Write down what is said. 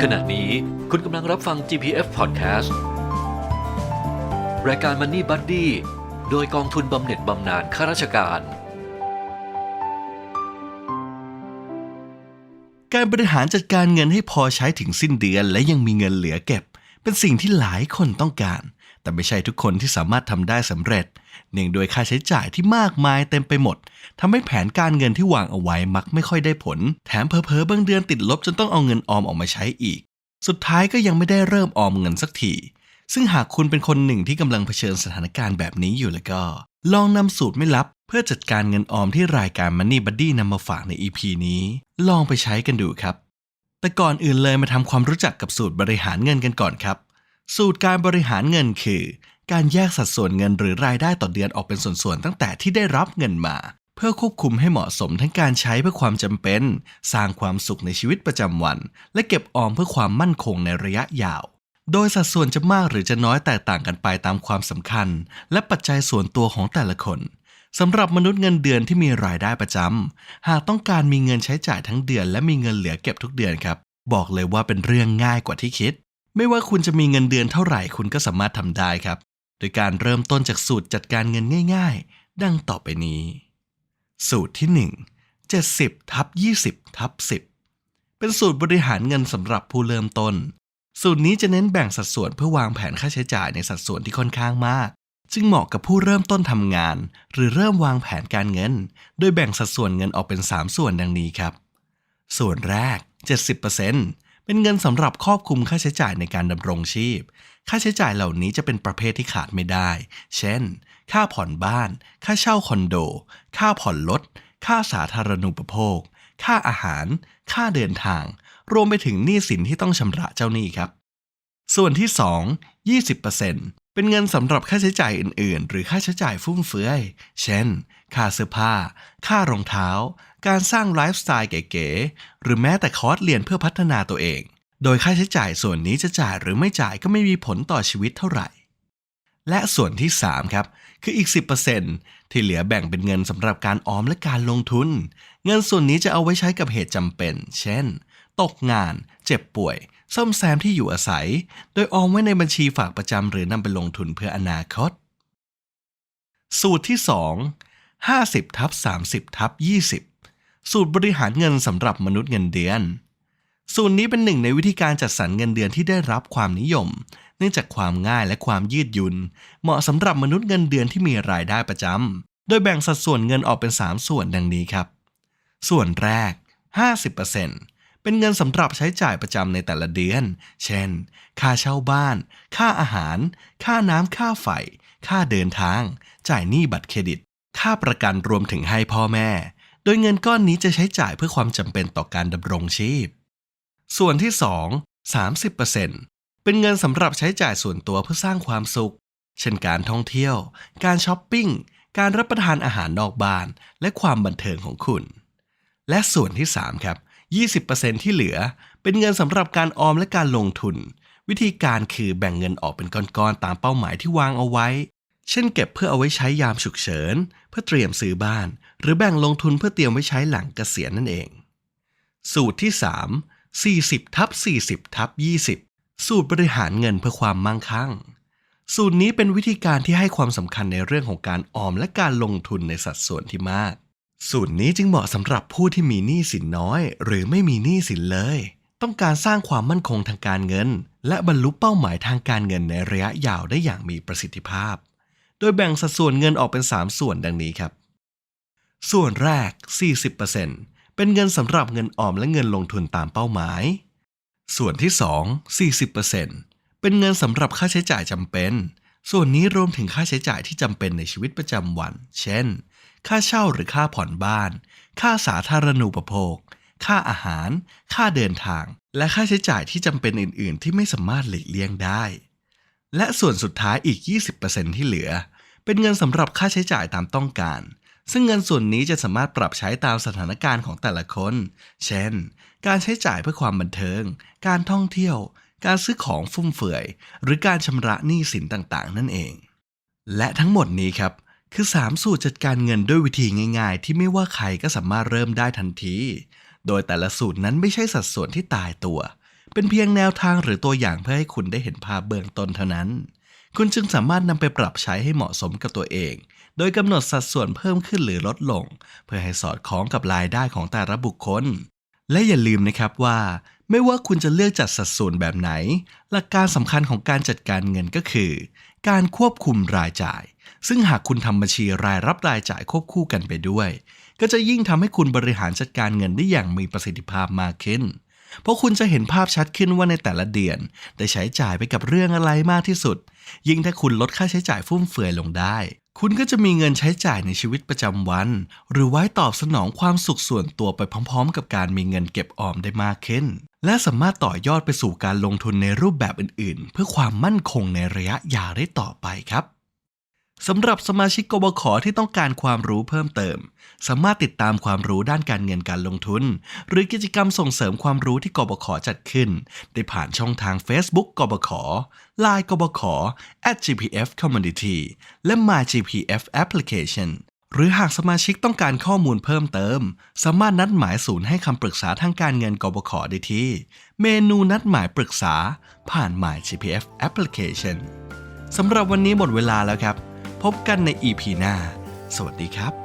ขณะนี้คุณกำลังรับฟัง GPF Podcast รายการ Money Buddy โดยกองทุนบำเหน็จบำนาญข้าราชการ การบริหารจัดการเงินให้พอใช้ถึงสิ้นเดือน และยังมีเงินเหลือเก็บ เป็นสิ่งที่หลายคนต้องการ แต่ไม่ใช่ทุกคนที่สามารถทำได้สำเร็จ เนื่องโดยค่าใช้จ่ายที่มากมายเต็มไปหมดทำให้แผนการเงินที่วางเอาไว้มักไม่ค่อยได้ผล แถมเพอๆบางเดือนติดลบจนต้องเอาเงินออมออกมาใช้อีก สุดท้ายก็ยังไม่ได้เริ่มออมเงินสักทีซึ่งหากคุณเป็นคนหนึ่งที่กำลังเผชิญสถานการณ์แบบนี้อยู่แล้วก็ ลองนำสูตรไม่ลับ เพื่อจัดการเงินออมที่รายการ Money Buddy นำมาฝากใน EP นี้ ลองไปใช้กันดูครับ แต่ก่อนอื่นเลยมาทำความรู้จักกับสูตรบริหารเงินกันก่อนครับ สูตรการบริหารเงินคือ การแยกสัดส่วนเงินหรือรายได้ต่อเดือนออกเป็นส่วนๆตั้งแต่ที่ได้รับเงินมา เพื่อควบคุมให้เหมาะสมทั้งการใช้เพื่อความจำเป็น สร้างความสุขในชีวิตประจำวัน และเก็บออมเพื่อความมั่นคงในระยะยาว โดยสัดส่วนจะมากหรือจะน้อยแตกต่างกันไปตามความสำคัญ และปัจจัยส่วนตัวของแต่ละคนสำหรับมนุษย์เงินเดือนที่มีรายได้ประจำหากต้องการมีเงินใช้จ่ายทั้งเดือน และมีเงินเหลือเก็บทุกเดือนครับ บอกเลยว่าเป็นเรื่องง่ายกว่าที่คิด ไม่ว่าคุณจะมีเงินเดือนเท่าไหร่คุณก็สามารถทำได้ครับ โดยการเริ่มต้นจากสูตรจัดการเงินง่าย ๆ ดังต่อไปนี้ สูตรที่ 1 70ทับ20ทับ10 เป็นสูตรบริหารเงินสำหรับผู้เริ่มต้น สูตรนี้จะเน้นแบ่งสัดส่วนเพื่อวางแผนค่าใช้จ่ายในสัดส่วนที่ค่อนข้างมาก จึงเหมาะกับผู้เริ่มต้นทำงาน หรือเริ่มวางแผนการเงิน โดยแบ่งสัดส่วนเงินออกเป็น 3 ส่วนดังนี้ครับ ส่วนแรก 70% เป็นเงินสำหรับครอบคลุมค่าใช้จ่ายในการดำรงชีพ ค่าใช้จ่ายเหล่านี้จะเป็นประเภทที่ขาดไม่ได้ เช่น ค่าผ่อนบ้าน ค่าเช่าคอนโด ค่าผ่อนรถ ค่าสาธารณูปโภค ค่าอาหาร ค่าเดินทาง รวมไปถึงหนี้สินที่ต้องชำระเจ้าหนี้ครับ ส่วนที่ 2 20% เป็นเงินสำหรับค่าใช้จ่ายอื่น ๆ หรือค่าใช้จ่ายฟุ่มเฟือย เช่น ค่าเสื้อผ้า ค่ารองเท้า การสร้างไลฟ์สไตล์เก๋ๆ หรือแม้แต่คอร์สเรียนเพื่อพัฒนาตัวเอง โดยค่าใช้จ่ายส่วนนี้จะจ่ายหรือไม่จ่ายก็ไม่มีผลต่อชีวิตเท่าไหร่ และส่วนที่ 3 ครับ คืออีก 10%ที่เหลือแบ่งเป็นเงินสำหรับการออมและการลงทุน เงินส่วนนี้จะเอาไว้ใช้กับเหตุจำเป็น เช่น ตกงาน เจ็บป่วย ซ่อมแซมที่อยู่อาศัย โดยออมไว้ในบัญชีฝากประจำหรือนำไปลงทุนเพื่ออนาคต สูตรที่ 2 50ทับ30ทับ20 สูตรบริหารเงินสำหรับมนุษย์เงินเดือน สูตรนี้เป็นหนึ่งในวิธีการจัดสรรเงินเดือนที่ได้รับความนิยม เนื่องจากความง่ายและความยืดหยุ่น เหมาะสำหรับมนุษย์เงินเดือนที่มีรายได้ประจำ โดยแบ่งสัดส่วนเงินออกเป็น 3 ส่วนดังนี้ครับ ส่วนแรก 50% เป็นเงินสำหรับใช้จ่ายประจำในแต่ละเดือน เช่น ค่าเช่าบ้าน ค่าอาหาร ค่าน้ำค่าไฟ ค่าเดินทาง จ่ายหนี้บัตรเครดิต ค่าประกันรวมถึงให้พ่อแม่ โดยเงินก้อนนี้จะใช้จ่ายเพื่อความจำเป็นต่อการดำรงชีพ ส่วนที่ 2 30%เป็นเงินสำหรับใช้จ่ายส่วนตัวเพื่อสร้างความสุข เช่นการท่องเที่ยว การช้อปปิ้ง การรับประทานอาหารนอกบ้าน และความบันเทิงของคุณ และส่วนที่ 3 ครับ 20%ที่เหลือเป็นเงินสำหรับการออมและการลงทุน วิธีการคือแบ่งเงินออกเป็นก้อนๆตามเป้าหมายที่วางเอาไว้ เช่นเก็บเพื่อเอาไว้ใช้ยามฉุกเฉิน เพื่อเตรียมซื้อบ้าน หรือแบ่งลงทุนเพื่อเตรียมไว้ใช้หลังเกษียณนั่นเอง สูตรที่ 3 40ทับ40ทับ20 สูตรบริหารเงินเพื่อความมั่งคั่ง สูตรนี้เป็นวิธีการที่ให้ความสำคัญในเรื่องของการออมและการลงทุนในสัดส่วนที่มาก สูตรนี้จึงเหมาะสำหรับผู้ที่มีหนี้สินน้อย หรือไม่มีหนี้สินเลย ต้องการสร้างความมั่นคงทางการเงิน และบรรลุเป้าหมายทางการเงินในระยะยาวได้อย่างมีประสิทธิภาพ โดยแบ่งสัดส่วนเงินออกเป็น 3 ส่วนดังนี้ครับ ส่วนแรก 40%เป็นเงินสำหรับเงินออมและเงินลงทุนตามเป้าหมาย ส่วนที่ 2 40%เป็นเงินสำหรับค่าใช้จ่ายจำเป็น ส่วนนี้รวมถึงค่าใช้จ่ายที่จำเป็นในชีวิตประจำวัน เช่น ค่าเช่าหรือค่าผ่อนบ้าน ค่าสาธารณูปโภค ค่าอาหาร ค่าเดินทาง และค่าใช้จ่ายที่จำเป็นอื่น ๆ ที่ไม่สามารถหลีกเลี่ยงได้ และส่วนสุดท้ายอีก 20%ที่เหลือ เป็นเงินสำหรับค่าใช้จ่ายตามต้องการ ซึ่งเงินส่วนนี้จะสามารถปรับใช้ตามสถานการณ์ของแต่ละคน เช่น การใช้จ่ายเพื่อความบันเทิง การท่องเที่ยว การซื้อของฟุ่มเฟือย หรือการชำระหนี้สินต่าง ๆ นั่นเอง และทั้งหมดนี้ครับ คือ 3 สูตรจัดการเงินด้วยวิธีง่ายๆ ที่ไม่ว่าใครก็สามารถเริ่มได้ทันที โดยแต่ละสูตรนั้นไม่ใช่สัดส่วนที่ตายตัว เป็นเพียงแนวทางหรือตัวอย่างเพื่อให้คุณได้เห็นภาพเบื้องต้นเท่านั้น คุณจึงสามารถนำไปปรับใช้ให้เหมาะสมกับตัวเอง โดยกำหนดสัดส่วนเพิ่มขึ้นหรือลดลง เพื่อให้สอดคล้องกับรายได้ของแต่ละบุคคล และอย่าลืมนะครับว่า ไม่ว่าคุณจะเลือกจัดสัดส่วนแบบไหน หลักการสำคัญของการจัดการเงินก็คือ การควบคุมรายจ่าย ซึ่งหากคุณทำบัญชีรายรับรายจ่ายควบคู่กันไปด้วย ก็จะยิ่งทำให้คุณบริหารจัดการเงินได้อย่างมีประสิทธิภาพมากขึ้น เพราะคุณจะเห็นภาพชัดขึ้นว่าในแต่ละเดือน ได้ใช้จ่ายไปกับเรื่องอะไรมากที่สุด ยิ่งถ้าคุณลดค่าใช้จ่ายฟุ่มเฟือยลงได้ คุณก็จะมีเงินใช้จ่ายในชีวิตประจำวัน หรือไว้ตอบสนองความสุขส่วนตัวไปพร้อม ๆ กับการมีเงินเก็บออมได้มากขึ้นและสามารถต่อยอดไปสู่การลงทุนในรูปแบบอื่นๆ เพื่อความมั่นคงในระยะยาวได้ต่อไปครับ สำหรับสมาชิกกบขที่ต้องการความรู้เพิ่มเติม สามารถติดตามความรู้ด้านการเงินการลงทุน หรือกิจกรรมส่งเสริมความรู้ที่กบขจัดขึ้น ได้ผ่านช่องทาง Facebook กบข Line กบข @gpf community และ mygpf application หรือหากสมาชิกต้องการข้อมูลเพิ่มเติม สามารถนัดหมายศูนย์ให้คำปรึกษาทางการเงินกบขได้ที่ เมนูนัดหมายปรึกษา ผ่าน mygpf application สำหรับวันนี้หมดเวลาแล้วครับ พบกันใน EP หน้า สวัสดีครับ